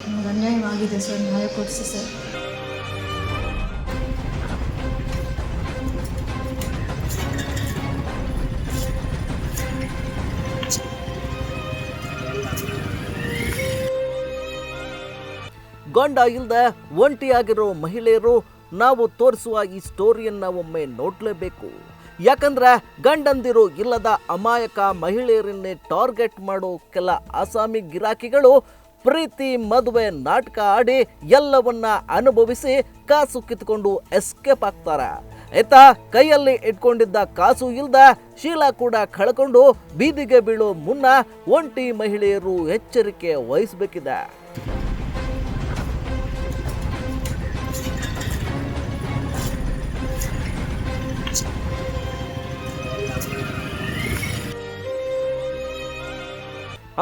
ನಮ್ಗೆ ಅನ್ಯಾಯವಾಗಿದೆ ಸರ್ ನ್ಯಾಯ ಕೊಡಿಸಿ ಸರ್. ಗಂಡ ಇಲ್ಲದೆ ಒಂಟಿಯಾಗಿರೋ ಮಹಿಳೆಯರು ನಾವು ತೋರಿಸುವ ಈ ಸ್ಟೋರಿಯನ್ನ ಒಮ್ಮೆ ನೋಡಲೇಬೇಕು. ಯಾಕಂದ್ರೆ ಗಂಡಂದಿರು ಇಲ್ಲದ ಅಮಾಯಕ ಮಹಿಳೆಯರನ್ನೇ ಟಾರ್ಗೆಟ್ ಮಾಡೋ ಕೆಲ ಅಸಾಮಿ ಗಿರಾಕಿಗಳು ಪ್ರೀತಿ ಮದುವೆ ನಾಟಕ ಆಡಿ ಎಲ್ಲವನ್ನ ಅನುಭವಿಸಿ ಕಾಸು ಕಿತ್ಕೊಂಡು ಎಸ್ಕೇಪ್ ಆಗ್ತಾರೆ. ಆಯ್ತ ಕೈಯಲ್ಲಿ ಇಟ್ಕೊಂಡಿದ್ದ ಕಾಸು ಇಲ್ದ ಶೀಲಾ ಕೂಡ ಕಳ್ಕೊಂಡು ಬೀದಿಗೆ ಬೀಳೋ ಮುನ್ನ ಒಂಟಿ ಮಹಿಳೆಯರು ಎಚ್ಚರಿಕೆ ವಹಿಸಬೇಕಿದೆ.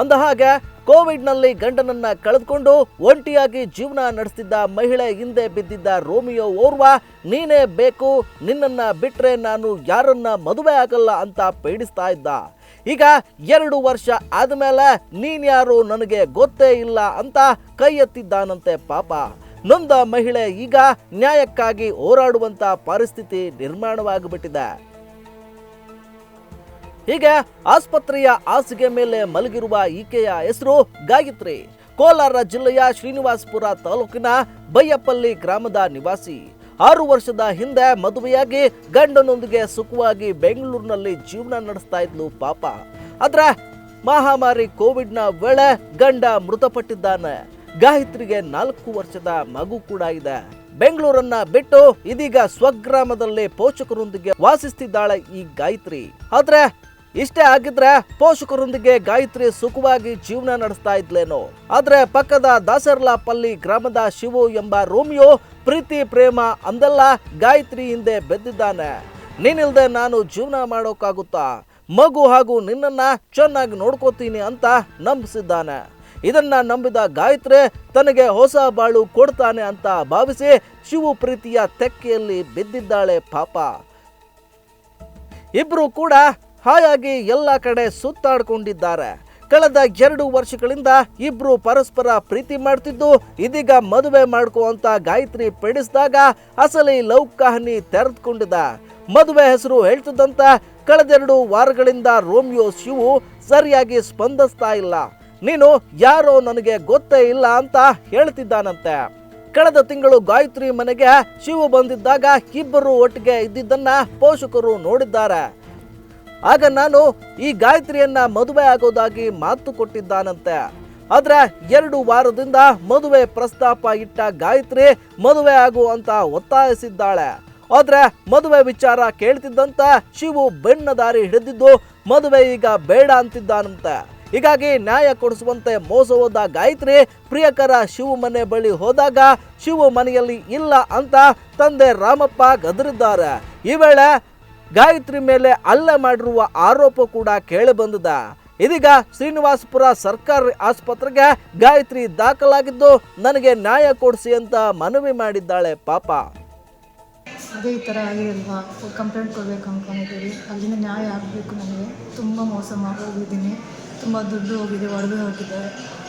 ಅಂದ ಹಾಗೆ ಕೋವಿಡ್ನಲ್ಲಿ ಗಂಡನನ್ನ ಕಳೆದುಕೊಂಡು ಒಂಟಿಯಾಗಿ ಜೀವನ ನಡೆಸ್ತಿದ್ದ ಮಹಿಳೆ ಹಿಂದೆ ಬಿದ್ದಿದ್ದ ರೋಮಿಯೋ ಓರ್ವ, ನೀನೇ ಬೇಕು, ನಿನ್ನನ್ನ ಬಿಟ್ರೆ ನಾನು ಯಾರನ್ನ ಮದುವೆ ಆಗಲ್ಲ ಅಂತ ಪೀಡಿಸ್ತಾ ಇದ್ದ. ಈಗ ಎರಡು ವರ್ಷ ಆದಮೇಲೆ ನೀನ್ಯಾರು ನನಗೆ ಗೊತ್ತೇ ಇಲ್ಲ ಅಂತ ಕೈ ಎತ್ತಿದ್ದಾನಂತೆ ಪಾಪ. ನೊಂದ ಮಹಿಳೆ ಈಗ ನ್ಯಾಯಕ್ಕಾಗಿ ಹೋರಾಡುವಂತ ಪರಿಸ್ಥಿತಿ ನಿರ್ಮಾಣವಾಗಿಬಿಟ್ಟಿದೆ. ಹೀಗೆ ಆಸ್ಪತ್ರೆಯ ಹಾಸಿಗೆ ಮೇಲೆ ಮಲಗಿರುವ ಈಕೆಯ ಹೆಸರು ಗಾಯತ್ರಿ. ಕೋಲಾರ ಜಿಲ್ಲೆಯ ಶ್ರೀನಿವಾಸಪುರ ತಾಲೂಕಿನ ಬೈಯಪ್ಪಲ್ಲಿ ಗ್ರಾಮದ ನಿವಾಸಿ. ಆರು ವರ್ಷದ ಹಿಂದೆ ಮದುವೆಯಾಗಿ ಗಂಡನೊಂದಿಗೆ ಸುಖವಾಗಿ ಬೆಂಗಳೂರಿನಲ್ಲಿ ಜೀವನ ನಡೆಸ್ತಾ ಇದ್ಲು ಪಾಪ. ಆದ್ರೆ ಮಹಾಮಾರಿ ಕೋವಿಡ್ನ ವೇಳೆ ಗಂಡ ಮೃತಪಟ್ಟಿದ್ದಾನೆ. ಗಾಯತ್ರಿಗೆ ನಾಲ್ಕು ವರ್ಷದ ಮಗು ಕೂಡ ಇದೆ. ಬೆಂಗಳೂರನ್ನ ಬಿಟ್ಟು ಇದೀಗ ಸ್ವಗ್ರಾಮದಲ್ಲಿ ಪೋಷಕರೊಂದಿಗೆ ವಾಸಿಸ್ತಿದ್ದಾಳೆ ಈ ಗಾಯತ್ರಿ. ಆದ್ರೆ ಇಷ್ಟೇ ಆಗಿದ್ರೆ ಪೋಷಕರೊಂದಿಗೆ ಗಾಯತ್ರಿ ಸುಖವಾಗಿ ಜೀವನ ನಡೆಸ್ತಾ ಇದ್ಲೇನೋ. ಆದ್ರೆ ಪಕ್ಕದ ದಾಸರ್ಲಾಪಲ್ಲಿ ಗ್ರಾಮದ ಶಿವು ಎಂಬ ರೋಮಿಯೋ ಪ್ರೀತಿ, ಪ್ರೇಮ ಅಂದೆಲ್ಲ ಗಾಯತ್ರಿ ಹಿಂದೆ ಬೆದ್ದಿದ್ದಾನೆ. ನೀನಿಲ್ದೆ ನಾನು ಜೀವನ ಮಾಡೋಕ್ಕಾಗುತ್ತಾ? ಮಗು ಹಾಗೂ ನಿನ್ನನ್ನ ಚೆನ್ನಾಗಿ ನೋಡ್ಕೋತೀನಿ ಅಂತ ನಂಬಿಸಿದ್ದಾನೆ. ಇದನ್ನ ನಂಬಿದ ಗಾಯತ್ರಿ ತನಗೆ ಹೊಸ ಬಾಳು ಕೊಡ್ತಾನೆ ಅಂತ ಭಾವಿಸಿ ಶಿವು ಪ್ರೀತಿಯ ತೆಕ್ಕೆಯಲ್ಲಿ ಬಿದ್ದಿದ್ದಾಳೆ ಪಾಪ. ಇಬ್ರು ಕೂಡ ಹಾಯಾಗಿ ಎಲ್ಲ ಕಡೆ ಸುತ್ತಾಡ್ಕೊಂಡಿದ್ದಾರೆ. ಕಳೆದ ಎರಡು ವರ್ಷಗಳಿಂದ ಇಬ್ರು ಪರಸ್ಪರ ಪ್ರೀತಿ ಮಾಡ್ತಿದ್ದು, ಇದೀಗ ಮದುವೆ ಮಾಡ್ಕುವಂತ ಗಾಯತ್ರಿ ಪೀಡಿಸಿದಾಗ ಅಸಲಿ ಲವ್ ಕಹನಿ ತೆರೆದುಕೊಂಡಿದ್ದ ಮದುವೆ ಹೆಸರು ಹೇಳ್ತಿದ್ದಂತ ಕಳೆದೆರಡು ವಾರಗಳಿಂದ ರೋಮಿಯೋ ಶಿವು ಸರಿಯಾಗಿ ಸ್ಪಂದಿಸ್ತಾ ಇಲ್ಲ. ನೀನು ಯಾರೋ ನನಗೆ ಗೊತ್ತೇ ಇಲ್ಲ ಅಂತ ಹೇಳ್ತಿದ್ದಾನಂತೆ. ಕಳೆದ ತಿಂಗಳು ಗಾಯತ್ರಿ ಮನೆಗೆ ಶಿವು ಬಂದಿದ್ದಾಗ ಇಬ್ಬರು ಒಟ್ಟಿಗೆ ಇದ್ದಿದ್ದನ್ನ ಪೋಷಕರು ನೋಡಿದ್ದಾರೆ. ಆಗ ನಾನು ಈ ಗಾಯತ್ರಿಯನ್ನ ಮದುವೆ ಆಗೋದಾಗಿ ಮಾತು ಕೊಟ್ಟಿದ್ದಾನಂತೆ. ಆದ್ರೆ ಎರಡು ವಾರದಿಂದ ಮದುವೆ ಪ್ರಸ್ತಾಪ ಇಟ್ಟ ಗಾಯತ್ರಿ ಮದುವೆ ಆಗು ಅಂತ ಒತ್ತಾಯಿಸಿದ್ದಾಳೆ. ಆದ್ರೆ ಮದುವೆ ವಿಚಾರ ಕೇಳ್ತಿದ್ದಂತ ಶಿವು ಬೆಣ್ಣ ದಾರಿ ಹಿಡಿದಿದ್ದು ಮದುವೆ ಈಗ ಬೇಡ ಅಂತಿದ್ದಾನಂತೆ. ಹೀಗಾಗಿ ನ್ಯಾಯ ಕೊಡಿಸುವಂತೆ ಮೋಸ ಹೋದ ಗಾಯತ್ರಿ ಪ್ರಿಯಕರ ಶಿವು ಮನೆ ಬಳಿ ಹೋದಾಗ ಶಿವು ಮನೆಯಲ್ಲಿ ಇಲ್ಲ ಅಂತ ತಂದೆ ರಾಮಪ್ಪ ಗದರಿದ್ದಾರೆ. ಈ ವೇಳೆ ಗಾಯತ್ರಿ ಮೇಲೆ ಹಲ್ಲೆ ಮಾಡಿರುವ ಆರೋಪ ಕೂಡ ಕೇಳಿ ಬಂದಿದೆ ಇದೀಗ ಶ್ರೀನಿವಾಸಪುರ ಸರ್ಕಾರಿ ಆಸ್ಪತ್ರೆಗೆ ಗಾಯತ್ರಿ ದಾಖಲಾಗಿದ್ದು ನನಗೆ ನ್ಯಾಯ ಕೊಡಿಸಿ ಅಂತ ಮನವಿ ಮಾಡಿದ್ದಾಳೆ ಪಾಪ. ಅದೇ ಈ ಥರ ಆಗಿರಲ್ವಾ? ಕಂಪ್ಲೇಂಟ್ ಕೊಡಬೇಕು ಅಂದ್ಕೊಂಡಿದ್ದೀವಿ. ಅಲ್ಲಿಂದ ನ್ಯಾಯ ಆಗಬೇಕು ನನಗೆ. ತುಂಬ ಮೋಸ ಹೋಗಿದ್ದೀನಿ. ತುಂಬ ದುಡ್ಡು ಹೋಗಿದೆ ಒಡವೆ ಹೋಗಿದೆ.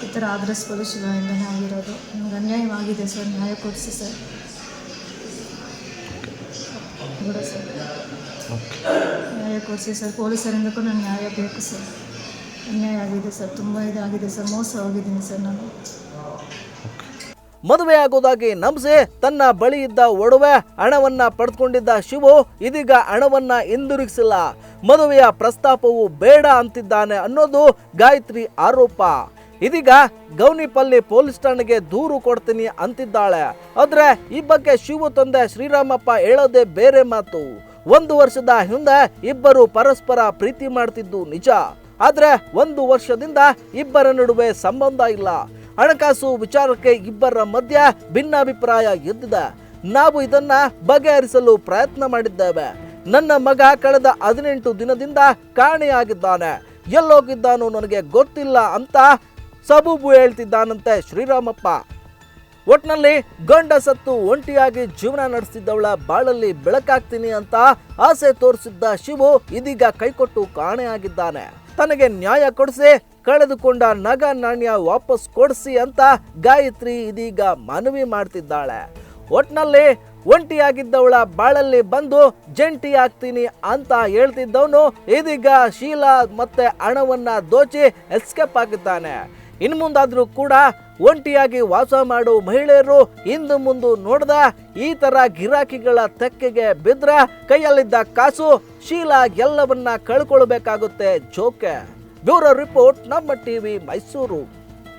ಈ ಥರ ಆದರೆ ಶಿವಯಿಂದನೇ ಆಗಿರೋದು. ನಮ್ಗೆ ಅನ್ಯಾಯವಾಗಿದೆ ಸರ್. ನ್ಯಾಯ ಕೊಡಿಸಿ ಸರ್. ಸರ್. ನ್ಯಾಯ ಕೊಡಿಸಿ ಸರ್, ಪೊಲೀಸರಿಂದ ಕೂಡ ನಾನು ನ್ಯಾಯ ಬೇಕು ಸರ್. ಅನ್ಯಾಯ ಆಗಿದೆ ಸರ್, ತುಂಬ ಇದಾಗಿದೆ ಸರ್, ಮೋಸ ಹೋಗಿದ್ದೀನಿ ಸರ್ ನಾನು. ಮದುವೆ ಆಗೋದಾಗಿ ನಂಬಿಸಿ ತನ್ನ ಬಳಿ ಇದ್ದ ಒಡವೆ ಹಣವನ್ನ ಪಡೆದುಕೊಂಡಿದ್ದ ಶಿವು ಇದೀಗ ಹಣವನ್ನ ಹಿಂದಿರುಗಿಸಿಲ್ಲ. ಮದುವೆಯ ಪ್ರಸ್ತಾಪವು ಬೇಡ ಅಂತಿದ್ದಾನೆ ಅನ್ನೋದು ಗಾಯತ್ರಿ ಆರೋಪ. ಇದೀಗ ಗೌನಿಪಲ್ಲಿ ಪೊಲೀಸ್ ಠಾಣೆಗೆ ದೂರು ಕೊಡ್ತೀನಿ ಅಂತಿದ್ದಾಳೆ. ಆದ್ರೆ ಈ ಬಗ್ಗೆ ಶಿವು ತಂದೆ ಶ್ರೀರಾಮಪ್ಪ ಹೇಳೋದೇ ಬೇರೆ ಮಾತು. ಒಂದು ವರ್ಷದ ಹಿಂದೆ ಇಬ್ಬರು ಪರಸ್ಪರ ಪ್ರೀತಿ ಮಾಡ್ತಿದ್ದು ನಿಜ. ಆದ್ರೆ ಒಂದು ವರ್ಷದಿಂದ ಇಬ್ಬರ ನಡುವೆ ಸಂಬಂಧ ಇಲ್ಲ. ಹಣಕಾಸು ವಿಚಾರಕ್ಕೆ ಇಬ್ಬರ ಮಧ್ಯ ಭಿನ್ನಾಭಿಪ್ರಾಯ ಎದ್ದಿದೆ. ನಾವು ಇದನ್ನ ಬಗೆಹರಿಸಲು ಪ್ರಯತ್ನ ಮಾಡಿದ್ದೇವೆ. ನನ್ನ ಮಗ ಕಳೆದ ಹದಿನೆಂಟು ದಿನದಿಂದ ಕಾಣೆಯಾಗಿದ್ದಾನೆ. ಎಲ್ಲೋಗಿದ್ದಾನೋ ನನಗೆ ಗೊತ್ತಿಲ್ಲ ಅಂತ ಸಬೂಬು ಹೇಳ್ತಿದ್ದಾನಂತೆ ಶ್ರೀರಾಮಪ್ಪ. ಒಟ್ನಲ್ಲಿ ಗಂಡ ಸತ್ತು ಒಂಟಿಯಾಗಿ ಜೀವನ ನಡೆಸಿದ್ದವಳ ಬಾಳಲ್ಲಿ ಬೆಳಕಾಗ್ತೀನಿ ಅಂತ ಆಸೆ ತೋರಿಸಿದ್ದ ಶಿವು ಇದೀಗ ಕೈಕೊಟ್ಟು ಕಾಣೆಯಾಗಿದ್ದಾನೆ. ತನಗೆ ನ್ಯಾಯ ಕೊಡಿಸಿ ಕಳೆದುಕೊಂಡ ನಗ ನಾಣ್ಯ ವಾಪಸ್ ಕೊಡಿಸಿ ಅಂತ ಗಾಯತ್ರಿ ಇದೀಗ ಮನವಿ ಮಾಡ್ತಿದ್ದಾಳೆ. ಒಟ್ನಲ್ಲಿ ಒಂಟಿಯಾಗಿದ್ದವಳ ಬಾಳಲ್ಲಿ ಬಂದು ಜಂಟಿ ಆಗ್ತೀನಿ ಅಂತ ಹೇಳ್ತಿದ್ದವನು ಇದೀಗ ಶೀಲಾ ಮತ್ತೆ ಹಣವನ್ನ ದೋಚಿ ಎಸ್ಕೇಪ್ ಆಗಿದ್ದಾನೆ. ಇನ್ನು ಮುಂದಾದರೂ ಕೂಡ ಒಂಟಿಯಾಗಿ ವಾಸ ಮಾಡೋ ಮಹಿಳೆಯರು ಇಂದು ಮುಂದೆ ನೋಡ್ದ ಈ ತರ ಗಿರಾಕಿಗಳ ತೆಕ್ಕೆಗೆ ಬಿದ್ರ ಕೈಯಲ್ಲಿದ್ದ ಕಾಸು ಶೀಲ ಎಲ್ಲವನ್ನ ಕಳ್ಕೊಳ್ಬೇಕಾಗುತ್ತೆ ಜೋಕೆ. ಬ್ಯೂರೋ ರಿಪೋರ್ಟ್ ನಮ್ಮ ಟಿವಿ ಮೈಸೂರು.